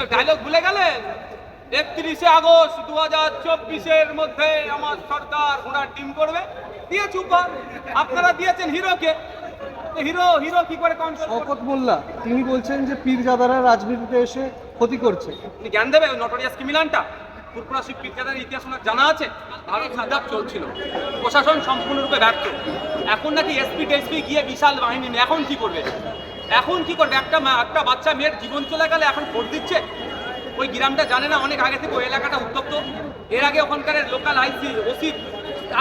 Dialogue ভুলে গেলেন? একত্রিশে আগস্ট দু হাজার চব্বিশের মধ্যে আমার সরকার ঘোড়ার টিম করবে। দিয়েছে উপহার। আপনারা দিয়েছেন হিরোকে। হিরো হিরো কি করে মোল্লা তিনি বলছেন যে পীরজাদারা রাজনীতিতে এসে ক্ষতি করছে। আপনি জ্ঞান দেবে নটোরিয়াস ক্রিমিনালটা পুরপুরাশি পিৎজাদের ইতিহাস ওনার জানা আছে ভারত সাজাব চলছিল। প্রশাসন সম্পূর্ণরূপে ব্যর্থ। এখন নাকি এসপি টেসপি গিয়ে বিশাল বাহিনী এখন কি করবে? এখন কি করবে? একটা একটা বাচ্চা মেয়ের জীবন চলে গেলে এখন ভোট দিচ্ছে? ওই গ্রামটা জানে না, অনেক আগে থেকে ওই এলাকাটা উত্তপ্ত। এর আগে ওখানকার লোকাল আইসি ওসি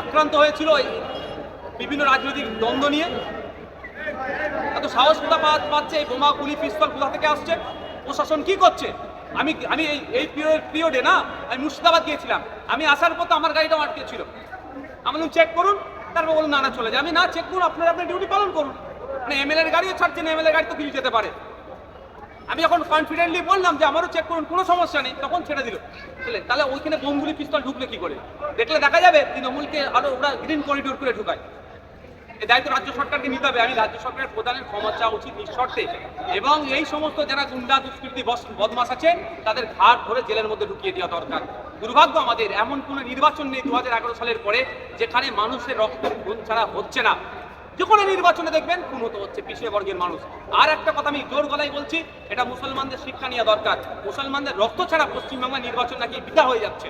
আক্রান্ত হয়েছিল বিভিন্ন রাজনৈতিক দ্বন্দ্ব নিয়ে। এত সাহস কোথা পাচ্ছে? এই বোমা, গুলি, পিস্তল কোথা থেকে আসছে? প্রশাসন কি করছে? আমি আমি এই এই পিরিয়ডে না, আমি মুর্শিদাবাদ গিয়েছিলাম। আমি আসার তো আমার গাড়িটাও আটকে ছিল। আমি চেক করুন। তারপর বলুন না না, চলে যায় আমি না চেক করুন। আপনারা আপনার ডিউটি পালন করুন। মানে এর গাড়িও ছাড়ছেন এমএলএ গাড়ি তো কিছু যেতে পারে। আমি যখন কনফিডেন্টলি বললাম যে আমারও চেক করুন, কোনো সমস্যা নেই, তখন ছেড়ে দিল। বুঝলে? তাহলে ওইখানে বোমগুলি পিস্তল ঢুকলে কি করে? দেখলে দেখা যাবে তৃণমূলকে আরও ওরা গ্রিন করিডোর করে ঢুকায়। এই দায়িত্ব রাজ্য সরকারকে নিতে হবে। আমি রাজ্য সরকারের প্রধানের ক্ষমা চাওয়া উচিত নিঃশর্তে। এবং এই সমস্ত যারা গুন্ডা, দুষ্কৃতি বদমাশ আছে, তাদের ঘাট ধরে জেলের মধ্যে ঢুকিয়ে দেওয়া দরকার। দুর্ভাগ্য আমাদের, এমন কোনো নির্বাচন নেই দু হাজার এগারো সালের পরে, যেখানে মানুষের রক্ত খুন ছাড়া হচ্ছে না। যে কোনো নির্বাচনে দেখবেন খুন হতে হচ্ছে পিছিয়ে বর্গের মানুষ। আর একটা কথা আমি জোর গলায় বলছি, এটা মুসলমানদের শিক্ষা নেওয়া দরকার। মুসলমানদের রক্ত ছাড়া পশ্চিমবাংলা নির্বাচন নাকি বিদা হয়ে যাচ্ছে।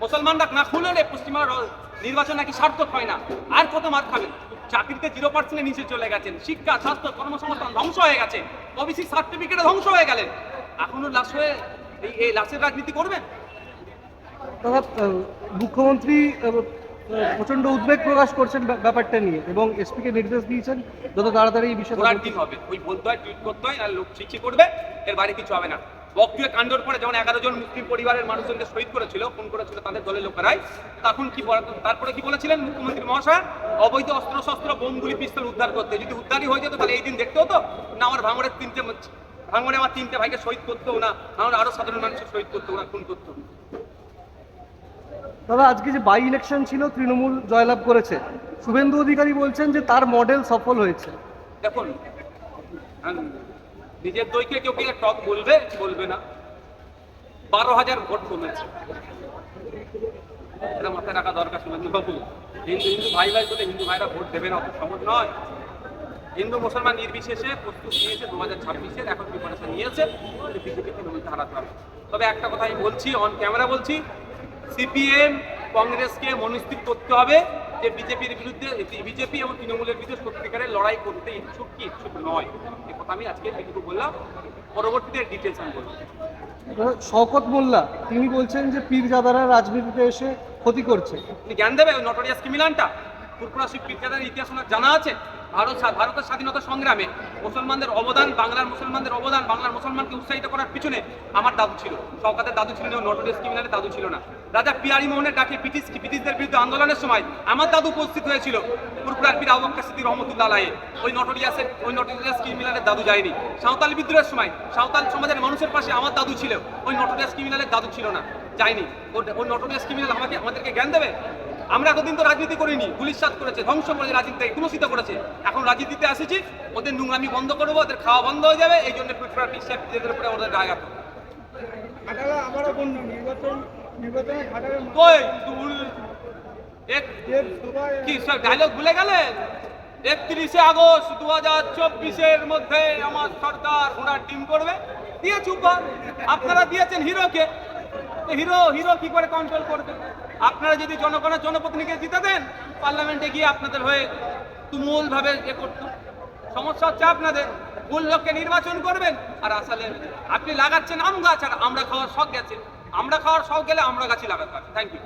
মুসলমানরা না খুললে পশ্চিমবাংলার র- নির্বাচন নাকি সার্থক হয় না। আর কত মার খাবেন? চাকরিতে জিরো পার্সেন্টের নিচে চলে গেছেন। শিক্ষা, স্বাস্থ্য, কর্মসংস্থান ধ্বংস হয়ে গেছে। ওবিসি সার্টিফিকেটে ধ্বংস হয়ে গেলেন। এখনও লাশ হয়ে এই লাশের রাজনীতি করবেন? মুখ্যমন্ত্রী আহ, আহ, উদ্বেগ প্রকাশ করছেন ব্যাপারটা নিয়ে এবং এসপিকে নির্দেশ দিয়েছেন যত তাড়াতাড়ি এই ঘোড়ার টিম হবে। ওই বলতে হয় টুইট করতে হয় আর লোক চিঠি করবে এর বাইরে কিছু হবে না। বকটুয়ে কাণ্ডর পরে যেমন এগারো জন মুসলিম পরিবারের মানুষজনকে শহীদ করেছিল খুন করেছিল তাদের দলের লোকেরাই তখন কি তারপরে কি বলেছিলেন মুখ্যমন্ত্রী মহাশয়? অবৈধ অস্ত্র শস্ত্র বোমগুলি পিস্তল উদ্ধার করতে। যদি উদ্ধারই হয়ে যেত তাহলে এই দিন দেখতে হতো না আমার ভাঙড়ের তিনটে ভাঙড়ে আমার তিনটে ভাইকে শহীদ করতেও না আমার আরও সাধারণ মানুষকে শহীদ করতেও না খুন করতেও না। দাদা, আজকে যে বাই ইলেকশন ছিল, তৃণমূল জয়লাভ করেছে, শুভেন্দু অধিকারী বলছেন যে তার মডেল সফল হয়েছে। দেখুন নিজের দইকে কেউ কি টক বলবে? বলবে না। বারো হাজার ভোট কমেছে। এটা মাথায় রাখা দরকার, শুভেন্দু বাবু। হিন্দু হিন্দু ভাই ভাই বলে হিন্দু ভাইরা ভোট দেবে না, অত নয়। হিন্দু মুসলমান নির্বিশেষে প্রস্তুত নিয়েছে দু হাজার ছাব্বিশের, এখন প্রিপারেশন নিয়েছে। বিজেপি তৃণমূলকে হারাতে হবে। তবে একটা কথা আমি বলছি অন ক্যামেরা বলছি সিপিএম কংগ্রেসকে মনস্থির করতে হবে যে বিজেপির বিরুদ্ধে বিজেপি এবং তৃণমূলের বিরুদ্ধে সত্যিকারের লড়াই করতে ইচ্ছুক কি ইচ্ছুক নয়। এ কথা আমি আজকে এটুকু বললাম। পরবর্তীতে ডিটেলস আমি বলব। দাদা, শওকত মোল্লা তিনি বলছেন যে পীরজাদারা রাজনীতিতে এসে ক্ষতি করছে। জ্ঞান দেবে নটোরিয়াস ক্রিমিনালটা পুরপুরাশি পিৎজাদের ইতিহাস ওনার জানা আছে। ভারত ভারতের স্বাধীনতা সংগ্রামে মুসলমানদের অবদান বাংলার মুসলমানদের অবদান বাংলার মুসলমানকে উৎসাহিত করার পিছনে আমার দাদু ছিল। সরকারের দাদু ছিল ছিলেন নটোরিয়াস ক্রিমিনালের দাদু ছিল না। রাজা পিয়ারি মোহনের ডাকে ব্রিটিশ ব্রিটিশদের বিরুদ্ধে আন্দোলনের সময় আমার দাদু উপস্থিত হয়েছিল। পুরপুরার পীর আবু বকর সিদ্দিক রহমতুল্লাহ আলাইহি ওই নটোরিয়াসের ওই নটোরিয়াস ক্রিমিনালের দাদু যায়নি। সাঁওতাল বিদ্রোহের সময়, সাঁওতাল সমাজের মানুষের পাশে আমার দাদু ছিল। ওই নটোরিয়াস ক্রিমিনালের দাদু ছিল না, যায়নি। ওই নটোরিয়াস ক্রিমিনাল আমাকে, আমাদেরকে জ্ঞান দেবে? আমরা এতদিন তো রাজনীতি করিনি, পুলিশ সাত করেছে, ধ্বংস করেছে রাজনীতি কুলসিত করেছে। এখন রাজনীতিতে আসেছি, ওদের নোংরামি বন্ধ করব, ওদের খাওয়া বন্ধ হয়ে যাবে, এই জন্য পিছিয়ে নিজেদের উপরে ওদের আবারও বন্য নির্বাচন ডায়লগ ভুলে গেলেন একত্রিশে আগস্ট দু হাজার চব্বিশের মধ্যে আমার সরকার ঘোড়ার টিম করবে। দিয়েছে আপনারা দিয়েছেন হিরোকে। হিরো হিরো কি করে কন্ট্রোল করবে? আপনারা যদি জনগণের জনপ্রতিনিধিকে জিতে দেন পার্লামেন্টে গিয়ে আপনাদের হয়ে তুমুল ভাবে এ করতো। সমস্যা হচ্ছে আপনাদের। ভুল লোককে নির্বাচন করবেন। আর আসলে আপনি লাগাচ্ছেন আম গাছ, আর আমরা খাওয়ার শখ গেছে। আমরা খাওয়ার শখ গেলে আমরা গাছে লাগাতে পারি থ্যাংক ইউ